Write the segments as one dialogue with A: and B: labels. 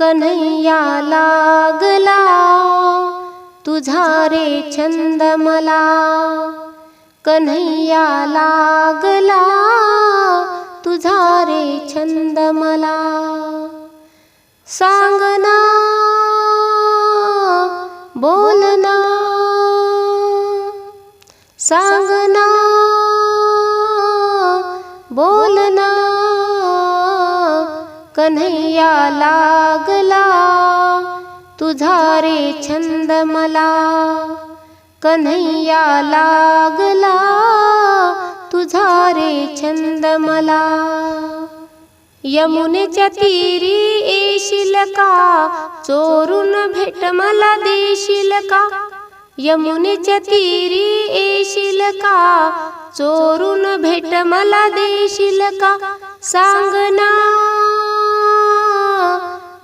A: कन्हैया लागला तुझा रे छंद मला. कन्हैया लागला तुझा रे छंद मला. सांगना बोलना सांगना बोलना कन्हैया लागला तुझा रे छंद मला. कन्हैया लागला तुझा रे छंद मला. यमुनेच्या तीरी येशील का? चोरून भेट मला देशील का? यमुनेच्या तीरी येशील का? चोरून भेट मला देशील का? सांग ना.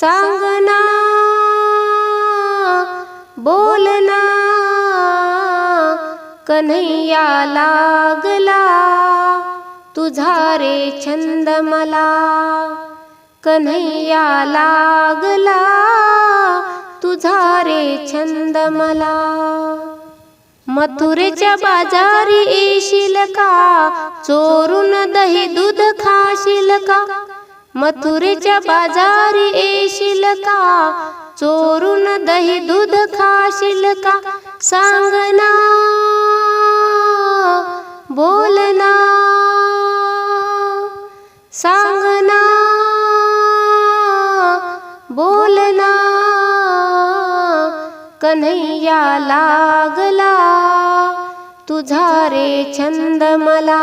A: सांगना बोलना कन्हैया लागला तुझा रे छंद मला. कन्हैया लागला तुझा रे छंद मला. मथुरेच्या बाजारी येशील का? चोरून दही दूध खाशील का? मथुरेच्या बाजारी येशील का चोरून दही दूध खाशील का सांगना बोलना सांगना बोलना कन्हैया लागला तुझा रे छंद मला.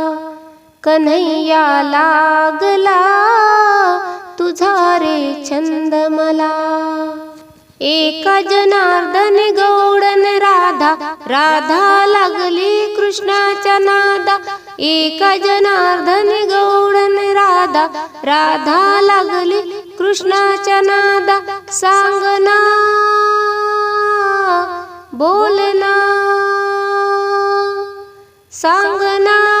A: कन्हैया लागला तुझा रे छंद मला. एका जनार्दन गौडन राधा राधा लागली कृष्णाच्या नादा. एका जनार्दन गौडन राधा राधा लागली कृष्णाच्या नादा. सांगना बोलना सांगना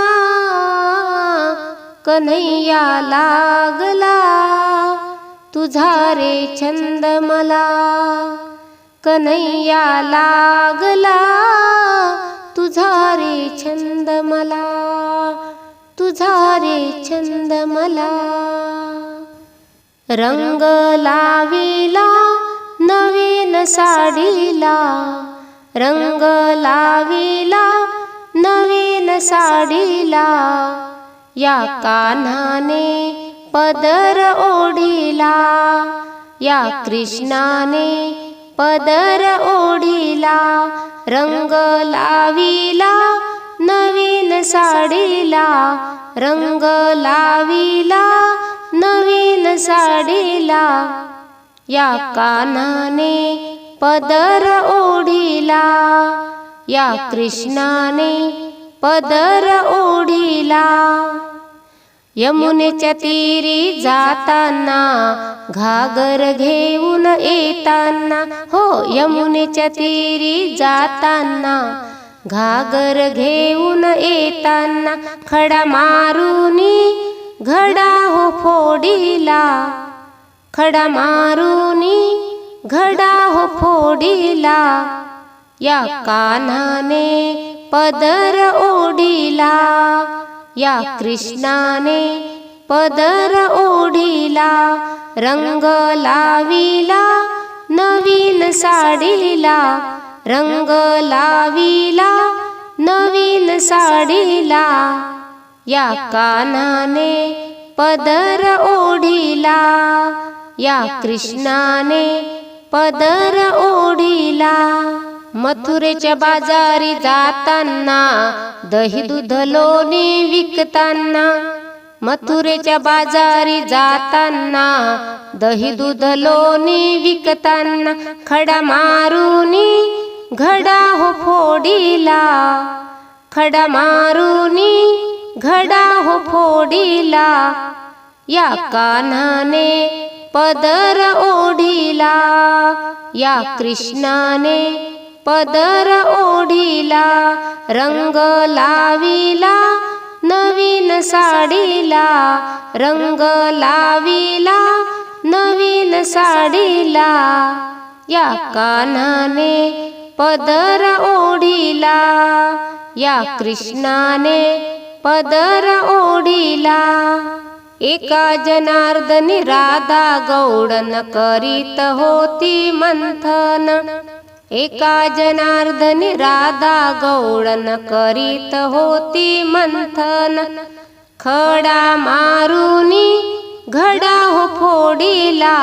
A: कन्हैया लागला. तुझा रे छंद मला. कन्हैया लागला. तुझा रे छंद मला. तुझा रे छंद मला. रंग लाविला नवीन साडीला. रंग लाविला नवीन साडीला. या कान्हाने पदर ओढिला या कृष्णाने पदर ओढिला रंग लाविला नवीन साडीला रंग लाविला नवीन साडीला. या कानाने पदर ओढिला या कृष्णाने पदर ओढिला. यमुनेच्या तीरी जाताना घागर घेऊन येताना. हो यमुनेच्या तीरी जाताना घागर घेऊन येताना. खडा मारुनी घडा हो फोडीला. खडा मारुनी घडा हो फोडीला. या कान्हाने पदर ओढिला. या कृष्णाने पदर ओढिला. रंग लाविला नवीन साडीला. रंग लाविला नवीन साडीला. या कानाने पदर ओढिला. या कृष्णाने पदर ओढिला. मथुरेच्या बाजारी जाताना दही दूध लोणी विकताना मथुरेच्या बाजारी जाताना दही दूध लोणी विकताना खडा मारुनी घडा हो फोडीला खडा मारुनी घडा हो फोडीला या कान्हाने पदर ओढीला या कृष्णाने पदर ओढिला रंग लाविला नवीन साडीला रंग लाविला नवीन साडीला. या कान्हाने पदर ओढिला या कृष्णाने पदर ओढिला. एका जनार्दनी राधा गौडन करीत होती मंथन. एका जनार्दन राधा गौडन करीत होती मंथन. खडा मारुनी घडा हो फोडीला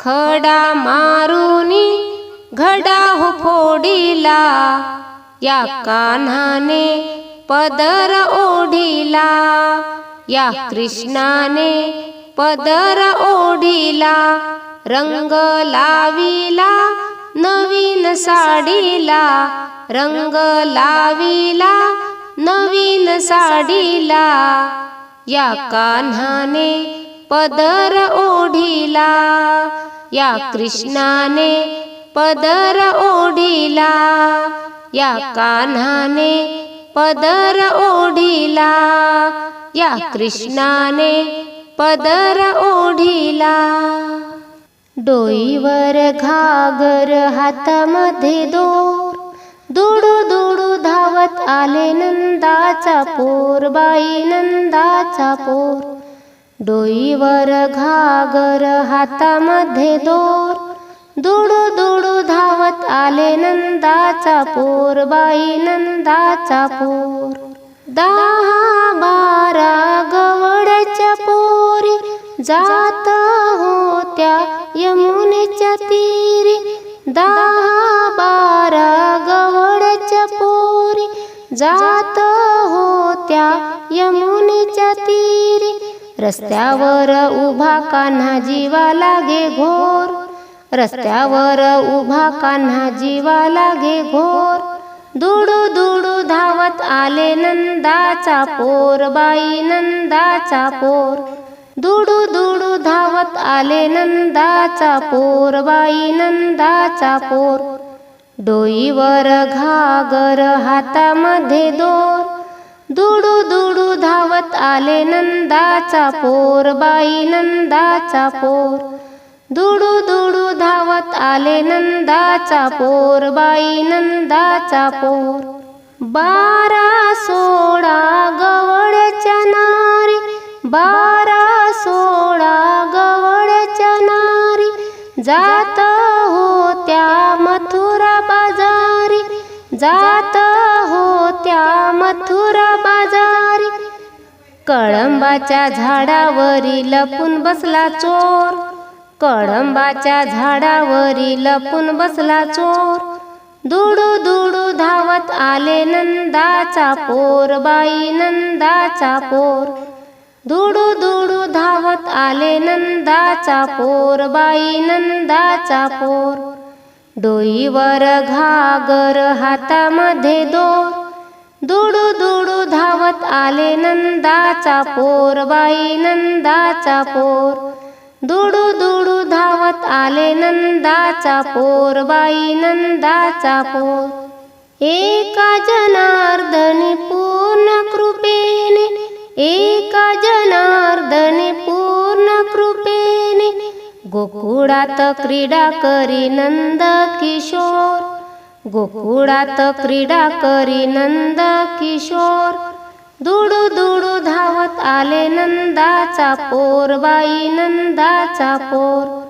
A: खडा मारुनी घडा हो फोडीला या कान्हाने पदर ओढिला या कृष्णाने पदर ओढिला रंग लाविला नवीन साडीला रंग लाविला नवीन साडीला. या कान्हाने पदर ओढिला या कृष्णाने पदर ओढिला या कान्हाने पदर ओढिला या कृष्णाने पदर ओढिला. डोईवर घागर हातामध्ये दोर. दुडू दुडू धावत आले नंदाचा पोर बाई नंदाचा पोर. डोईवर घागर हातामध्ये दोर. दुडू दुडू धावत आले नंदाचा पोर बाई नंदाचा पोर. दहा बारा गवडच्या पोरी जात होत्या यमुनेच्या तीरी? दहा बारा गवडच्या पोरी जात होत्या यमुनेच्या तीरी. रस्त्यावर उभा कान्हा जीवा लागे घोर. रस्त्यावर उभा कान्हा जीवा लागे घोर. दुडू दुडू धावत आले नंदाचा पोर बाई नंदाचा पोर. दुडू दुडू धावत आले नंदाचा पोर बाई नंदाचा पोर. डोईवर घागर हातामध्ये दोर. दुडू दुडू धावत आले नंदाचा पोर बाई नंदाचा पोर. दुडू दुडू धावत आले नंदाचा पोर बाई नंदाचा पोर. बारा सोळा जात होत्या मथुरा बाजारी. जात होत्या मथुरा बाजारी. कळंबाच्या झाडावरी लपून बसला चोर. कळंबाच्या झाडावरी लपून बसला चोर. दुडू दुडू धावत आले नंदाचा पोर बाई नंदाचा पोर. दुडू दुडू धावत आले नंदाचा पोर बाई नंदाचा पोर. डोईवर घागर हातामध्ये दोर. दुडू दुडू धावत आले नंदाचा पोर बाई नंदाचा पोर. दुडू दुडू धावत आले नंदाचा पोर बाई नंदाचा पोर. एका जनार्दनी पूर्ण कृपेने एका जनार्दनी पूर्ण कृपेने गोकुळात क्रीडा करी नंद किशोर. गोकुळात क्रीडा करी नंद किशोर. दुडू दुडू धावत आले नंदाचा पोर बाई नंदाचा पोर.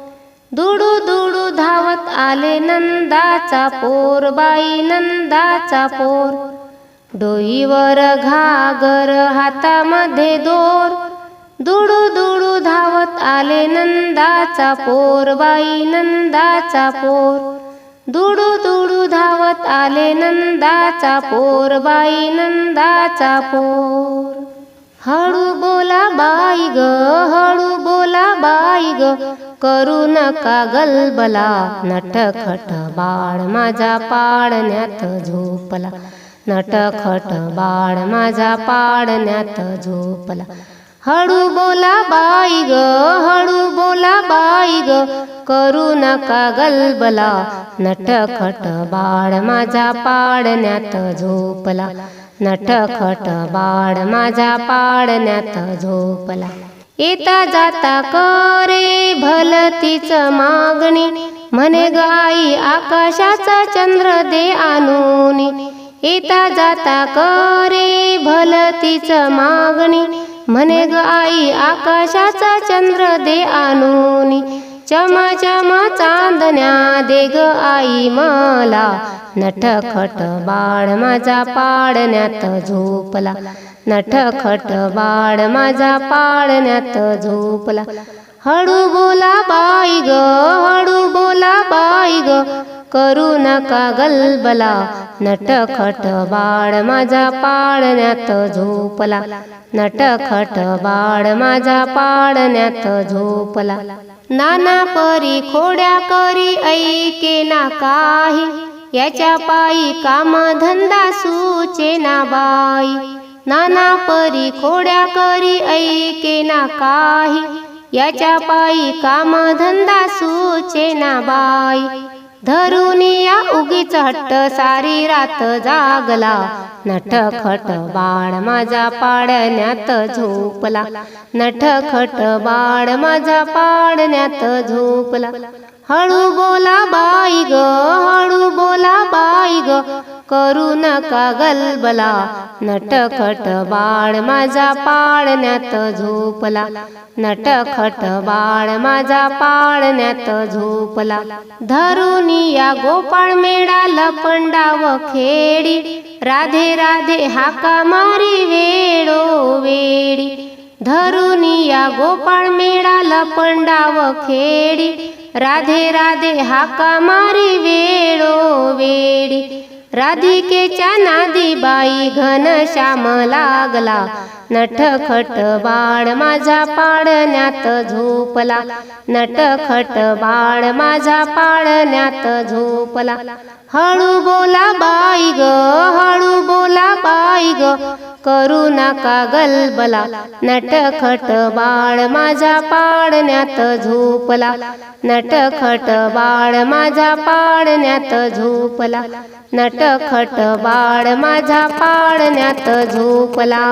A: दुडू दुडू धावत आले नंदाचा पोर बाई नंदाचा पोर. डोईवर घागर हातामध्ये दोर. दुडू दुडू धावत आले नंदाचा पोर बाई नंदाचा पोर. दुडू दुडू धावत आले नंदाचा पोर बाई नंदाचा पोर. हळू बोला बाई ग हळू बोला बाई ग. करू नका गलबला नटखट बाळ माझा पाळण्यात झोपला. नटखट बाळ माझा पाडण्यात झोपला. हळू बोला बाई ग हळू बोला बाई ग करू नका गलबला. नटखट बाळ माझा पाडण्यात झोपला. नटखट बाळ माझा पाडण्यात झोपला. येता जाता करे भलतीच मागणी. म्हणे गाई आकाशाचा चंद्र दे आणूनी. येता जाता करे भलतीच मागणी. म्हणे ग आई आकाशाचा चंद्र दे आणूनी. चमा चमा चांदण्या दे ग आई मला. नटखट बाळ माझा पाडण्यात झोपला. नटखट बाळ माझा पाडण्यात झोपला. हळू बोला बाई ग हळू बोला बाई ग. करू नका गलबला. नटखट बाळ माझा पाळण्यात झोपला. नटखट बाळ माझा पाळण्यात झोपला. नाना परी खोड्या करी ऐके ना काही. याच्या पायी काम धंदा सुचे ना बाई. नाना परी खोड्या करी ऐके ना काही. याच्या पायी काम धंदा सुचे ना बाई. धरुनिया उगीच हट्ट सारी रात जागला. नटखट बाळ माझा पाडण्यात झोपला. नटखट बाळ माझा पाडण्यात झोपला. हळू बोला बाई ग हळू बोला बाई ग. करू नका गलबला. नटखट बाळ माझा पाळण्यात झोपला. नटखट बाळ माझा पाळण्यात झोपला. धरून या गोपाळ मेळा लपंडाव खेडी. राधे राधे हाका मारी वेळो वेडी. धरून या गोपाळ मेळा लपंडाव खेडी. राधे राधे हाका मारी वेळो वेडी. राधिकेच्या नादी बाई घनश्याम लागला. नटखट बाळ माझा पाळण्यात झोपला. नटखट बाळ माझा पाडण्यात झोपला. हळू बोला बाई ग हळू बोला बाई ग. करू नका गलबला नटखट बाळ माझा पाडण्यात झोपला. नटखट बाळ माझा पाडण्यात झोपला. नटखट बाळ माझा पाडण्यात झोपला.